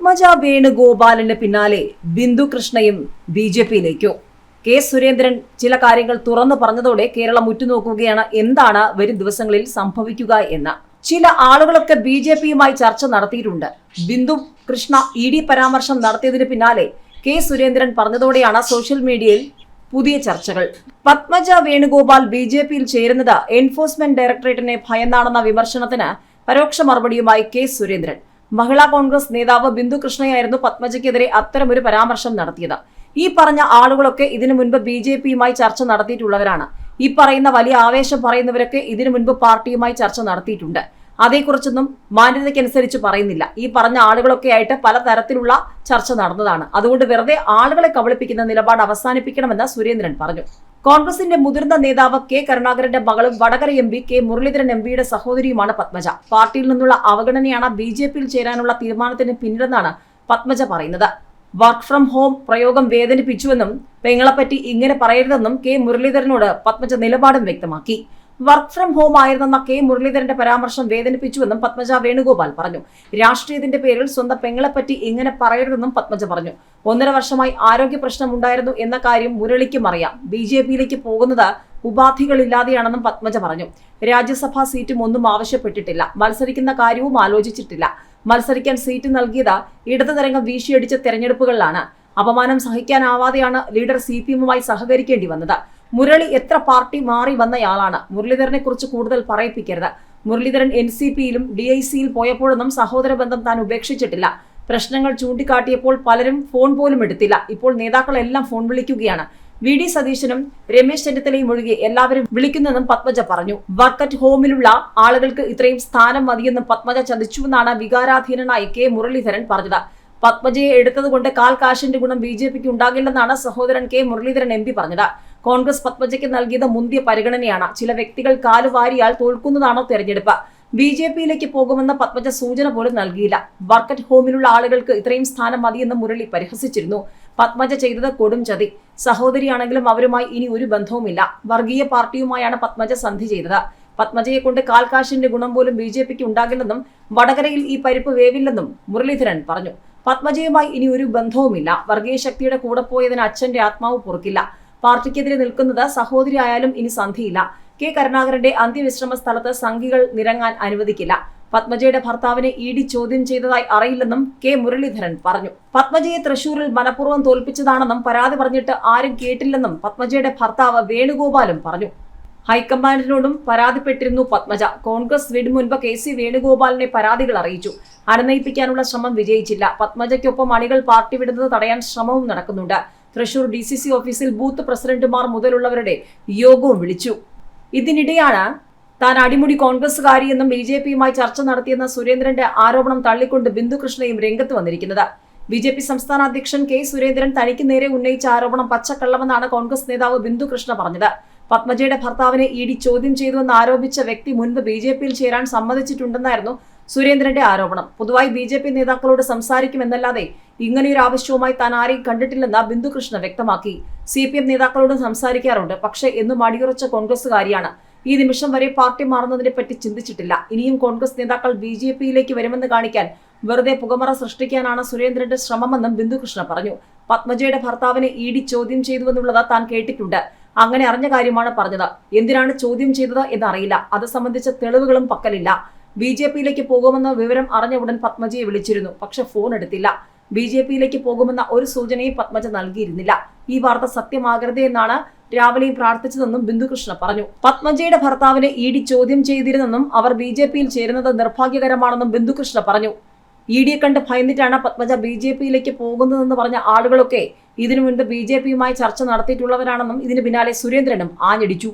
പത്മജ വേണുഗോപാലിന് പിന്നാലെ ബിന്ദു കൃഷ്ണയും B J പിയിലേക്കോ. കെ സുരേന്ദ്രൻ ചില കാര്യങ്ങൾ തുറന്നു പറഞ്ഞതോടെ കേരളം ഉറ്റുനോക്കുകയാണ് എന്താണ് വരും ദിവസങ്ങളിൽ സംഭവിക്കുക എന്ന്. ചില ആളുകളൊക്കെ ബി ജെ പിയുമായി ചർച്ച നടത്തിയിട്ടുണ്ട്. ബിന്ദു കൃഷ്ണ ഇ ഡി പരാമർശം നടത്തിയതിന് പിന്നാലെ കെ സുരേന്ദ്രൻ പറഞ്ഞതോടെയാണ് സോഷ്യൽ മീഡിയയിൽ പുതിയ ചർച്ചകൾ. പത്മജ വേണുഗോപാൽ ബി ജെ പിയിൽ ചേരുന്നത് എൻഫോഴ്സ്മെന്റ് ഡയറക്ടറേറ്റിനെ ഭയന്നാണെന്ന വിമർശനത്തിന് പരോക്ഷ മറുപടിയുമായി കെ സുരേന്ദ്രൻ. മഹിളാ കോൺഗ്രസ് നേതാവ് ബിന്ദു കൃഷ്ണയായിരുന്നു പത്മജയ്ക്കെതിരെ അത്തരമൊരു പരാമർശം നടത്തിയത്. ഈ പറഞ്ഞ ആളുകളൊക്കെ ഇതിനു മുൻപ് ബി ജെ പിയുമായി ചർച്ച നടത്തിയിട്ടുള്ളവരാണ്. ഈ പറയുന്ന വലിയ ആവേശം പറയുന്നവരൊക്കെ ഇതിനു മുൻപ് പാർട്ടിയുമായി ചർച്ച നടത്തിയിട്ടുണ്ട്. അതേക്കുറിച്ചൊന്നും മാന്യതയ്ക്കനുസരിച്ച് പറയുന്നില്ല. ഈ പറഞ്ഞ ആളുകളൊക്കെ ആയിട്ട് പലതരത്തിലുള്ള ചർച്ച നടന്നതാണ്. അതുകൊണ്ട് വെറുതെ ആളുകളെ കബളിപ്പിക്കുന്ന നിലപാട് അവസാനിപ്പിക്കണമെന്ന് സുരേന്ദ്രൻ പറഞ്ഞു. കോൺഗ്രസിന്റെ മുതിർന്ന നേതാവ് കെ കരുണാകരന്റെ മകളും Vadakara M P K Muraleedharan M പിയുടെ സഹോദരിയുമാണ് പത്മജ. പാർട്ടിയിൽ നിന്നുള്ള അവഗണനയാണ് ബി ജെ പിയിൽ ചേരാനുള്ള തീരുമാനത്തിന് പിന്നിലെന്നാണ് പത്മജ പറയുന്നത്. വർക്ക് ഫ്രം ഹോം പ്രയോഗം വേദനിപ്പിച്ചുവെന്നും പെങ്ങളെപ്പറ്റി ഇങ്ങനെ പറയരുതെന്നും കെ മുരളീധരനോട് പത്മജ നിലപാടും വ്യക്തമാക്കി. വർക്ക് ഫ്രം ഹോം ആയിരുന്നെന്ന കെ മുരളീധരന്റെ പരാമർശം വേദനിപ്പിച്ചുവെന്നും പത്മജ വേണുഗോപാൽ പറഞ്ഞു. രാഷ്ട്രീയത്തിന്റെ പേരിൽ സ്വന്തം പെങ്ങളെപ്പറ്റി ഇങ്ങനെ പറയരുതെന്നും പത്മജ പറഞ്ഞു. ഒന്നര വർഷമായി ആരോഗ്യ പ്രശ്നം ഉണ്ടായിരുന്നു എന്ന കാര്യം മുരളിക്കും അറിയാം. ബി ജെ പിയിലേക്ക് പോകുന്നത് ഉപാധികളില്ലാതെയാണെന്നും പത്മജ പറഞ്ഞു. രാജ്യസഭാ സീറ്റും ഒന്നും ആവശ്യപ്പെട്ടിട്ടില്ല. മത്സരിക്കുന്ന കാര്യവും ആലോചിച്ചിട്ടില്ല. മത്സരിക്കാൻ സീറ്റ് നൽകിയത് ഇടതു തരംഗം വീശിയടിച്ച തെരഞ്ഞെടുപ്പുകളിലാണ്. അപമാനം സഹിക്കാനാവാതെയാണ് ലീഡർ സി പി എമ്മുമായി സഹകരിക്കേണ്ടി വന്നത്. മുരളി എത്ര പാർട്ടി മാറി വന്നയാളാണ്. മുരളീധരനെ കുറിച്ച് കൂടുതൽ പറയിപ്പിക്കരുത്. മുരളീധരൻ എൻ സി പിയിലും ഡി ഐ സിയിൽ പോയപ്പോഴൊന്നും സഹോദര ബന്ധം താൻ ഉപേക്ഷിച്ചിട്ടില്ല. പ്രശ്നങ്ങൾ ചൂണ്ടിക്കാട്ടിയപ്പോൾ പലരും ഫോൺ പോലും എടുത്തില്ല. ഇപ്പോൾ നേതാക്കളെല്ലാം ഫോൺ വിളിക്കുകയാണ്. വി ഡി സതീശനും രമേശ് ചെന്നിത്തലയും ഒഴികെ എല്ലാവരും വിളിക്കുന്നെന്നും പത്മജ പറഞ്ഞു. വർക്ക് അറ്റ് ഹോമിലുള്ള ആളുകൾക്ക് ഇത്രയും സ്ഥാനം മതിയെന്നും പത്മജ ചതിച്ചുവെന്നാണ് വികാരാധീനനായി കെ മുരളീധരൻ പറഞ്ഞത്. പത്മജയെ എടുത്തതുകൊണ്ട് കാൽ കാശിന്റെ ഗുണം ബി ജെ പിക്ക് ഉണ്ടാകില്ലെന്നാണ് സഹോദരൻ കെ മുരളീധരൻ എം പി പറഞ്ഞത്. കോൺഗ്രസ് പത്മജയ്ക്ക് നൽകിയത് മുന്തിയ പരിഗണനയാണ്. ചില വ്യക്തികൾ കാലുവാരിയാൽ തോൽക്കുന്നതാണോ തെരഞ്ഞെടുപ്പ്. ബി ജെ പിയിലേക്ക് പോകുമെന്ന പത്മജ സൂചന പോലും നൽകിയില്ല. വർക്ക് അറ്റ് ഹോമിലുള്ള ആളുകൾക്ക് ഇത്രയും സ്ഥാനം മതിയെന്ന് മുരളി പരിഹസിച്ചിരുന്നു. പത്മജ ചെയ്തത് കൊടും ചതി. സഹോദരിയാണെങ്കിലും അവരുമായി ഇനി ഒരു ബന്ധവുമില്ല. വർഗീയ പാർട്ടിയുമായാണ് പത്മജ സന്ധി ചെയ്തത്. പത്മജയെ കൊണ്ട് കാൽക്കാശിന്റെ ഗുണം പോലും ബി ജെ പിക്ക് ഉണ്ടാകില്ലെന്നും വടകരയിൽ ഈ പരിപ്പ് വേവില്ലെന്നും മുരളീധരൻ പറഞ്ഞു. പത്മജയുമായി ഇനി ഒരു ബന്ധവുമില്ല. വർഗീയ ശക്തിയുടെ കൂടെ പോയതിന് അച്ഛന്റെ ആത്മാവ് പൊറുക്കില്ല. പാർട്ടിക്കെതിരെ നിൽക്കുന്നത് സഹോദരി ആയാലും ഇനി സന്ധിയില്ല. കെ കരുണാകരന്റെ അന്ത്യവിശ്രമ സ്ഥലത്ത് സംഘികൾ നിരങ്ങാൻ അനുവദിക്കില്ല. പത്മജയുടെ ഭർത്താവിനെ ഇ ഡി ചോദ്യം ചെയ്തതായി അറിയില്ലെന്നും കെ മുരളീധരൻ പറഞ്ഞു. പത്മജയെ തൃശൂരിൽ മനഃപൂർവം തോൽപ്പിച്ചതാണെന്നും പരാതി പറഞ്ഞിട്ട് ആരും കേട്ടില്ലെന്നും പത്മജയുടെ ഭർത്താവ് വേണുഗോപാലും പറഞ്ഞു. ഹൈക്കമാൻഡിനോടും പരാതിപ്പെട്ടിരുന്നു പത്മജ. കോൺഗ്രസ് വിടും മുൻപ് കെ സി വേണുഗോപാലിനെ പരാതികൾ അറിയിച്ചു. അനുനയിപ്പിക്കാനുള്ള ശ്രമം വിജയിച്ചില്ല. പത്മജയ്ക്കൊപ്പം അണികൾ പാർട്ടി വിടുന്നത് തടയാൻ ശ്രമവും നടക്കുന്നുണ്ട്. തൃശൂർ ഡി സി സി ഓഫീസിൽ ബൂത്ത് പ്രസിഡന്റുമാർ മുതലുള്ളവരുടെ യോഗവും വിളിച്ചു. ഇതിനിടെയാണ് താൻ അടിമുടി കോൺഗ്രസുകാരിയെന്നും ബി ജെ പിയുമായി ചർച്ച നടത്തിയെന്ന സുരേന്ദ്രന്റെ ആരോപണം തള്ളിക്കൊണ്ട് ബിന്ദുകൃഷ്ണയും രംഗത്ത് വന്നിരിക്കുന്നത്. ബി ജെ പി സംസ്ഥാന അധ്യക്ഷൻ കെ സുരേന്ദ്രൻ തനിക്ക് നേരെ ഉന്നയിച്ച ആരോപണം പച്ചക്കള്ളമെന്നാണ് കോൺഗ്രസ് നേതാവ് ബിന്ദുകൃഷ്ണ പറഞ്ഞത്. പത്മജയുടെ ഭർത്താവിനെ ഇ ഡി ചോദ്യം ചെയ്തുവെന്ന് ആരോപിച്ച വ്യക്തി മുൻപ് ബി ജെ പിയിൽ ചേരാൻ സമ്മതിച്ചിട്ടുണ്ടെന്നായിരുന്നു സുരേന്ദ്രന്റെ ആരോപണം. പൊതുവായി ബി ജെ പി നേതാക്കളോട് സംസാരിക്കുമെന്നല്ലാതെ ഇങ്ങനെയൊരു ആവശ്യവുമായി താൻ ആരെയും കണ്ടിട്ടില്ലെന്ന് ബിന്ദു കൃഷ്ണ വ്യക്തമാക്കി. സി പി എം നേതാക്കളോട് സംസാരിക്കാറുണ്ട്. പക്ഷേ എന്നും അടിയുറച്ച കോൺഗ്രസുകാരിയാണ് ഈ നിമിഷം വരെ പാർട്ടി മാറുന്നതിനെ പറ്റി ചിന്തിച്ചിട്ടില്ല. ഇനിയും കോൺഗ്രസ് നേതാക്കൾ ബി ജെ പിയിലേക്ക് വരുമെന്ന് കാണിക്കാൻ വെറുതെ പുകമറ സൃഷ്ടിക്കാനാണ് സുരേന്ദ്രന്റെ ശ്രമമെന്നും ബിന്ദുകൃഷ്ണ പറഞ്ഞു. പത്മജയുടെ ഭർത്താവിനെ ഇ ഡി ചോദ്യം ചെയ്തുവെന്നുള്ളത് താൻ കേട്ടിട്ടുണ്ട്. അങ്ങനെ അറിഞ്ഞ കാര്യമാണ് പറഞ്ഞത്. എന്തിനാണ് ചോദ്യം ചെയ്തത് എന്നറിയില്ല. അത് സംബന്ധിച്ച തെളിവുകളും പക്കലില്ല. ബി ജെ പിയിലേക്ക് പോകുമെന്ന വിവരം അറിഞ്ഞ ഉടൻ പത്മജിയെ വിളിച്ചിരുന്നു. പക്ഷെ ഫോൺ എടുത്തില്ല. ബി ജെ പിയിലേക്ക് പോകുമെന്ന ഒരു സൂചനയും പത്മജ നൽകിയിരുന്നില്ല. ഈ വാർത്ത സത്യമാകരുതേ എന്നാണ് രാവിലെയും പ്രാർത്ഥിച്ചതെന്നും ബിന്ദുകൃഷ്ണ പറഞ്ഞു. പത്മജയുടെ ഭർത്താവിനെ ഇ ഡി ചോദ്യം ചെയ്തിരുന്നെന്നും അവർ ബി ജെ പിയിൽ ചേരുന്നത് നിർഭാഗ്യകരമാണെന്നും ബിന്ദുകൃഷ്ണ പറഞ്ഞു. ഇ ഡിയെ കണ്ട് ഭയന്നിട്ടാണ് പത്മജ ബി ജെ പിയിലേക്ക് പോകുന്നതെന്ന് പറഞ്ഞ ആളുകളൊക്കെ ഇതിനു മുൻപ് ബി ജെ പിയുമായി ചർച്ച നടത്തിയിട്ടുള്ളവരാണെന്നും ഇതിന് പിന്നാലെ സുരേന്ദ്രനും ആഞ്ഞടിച്ചു.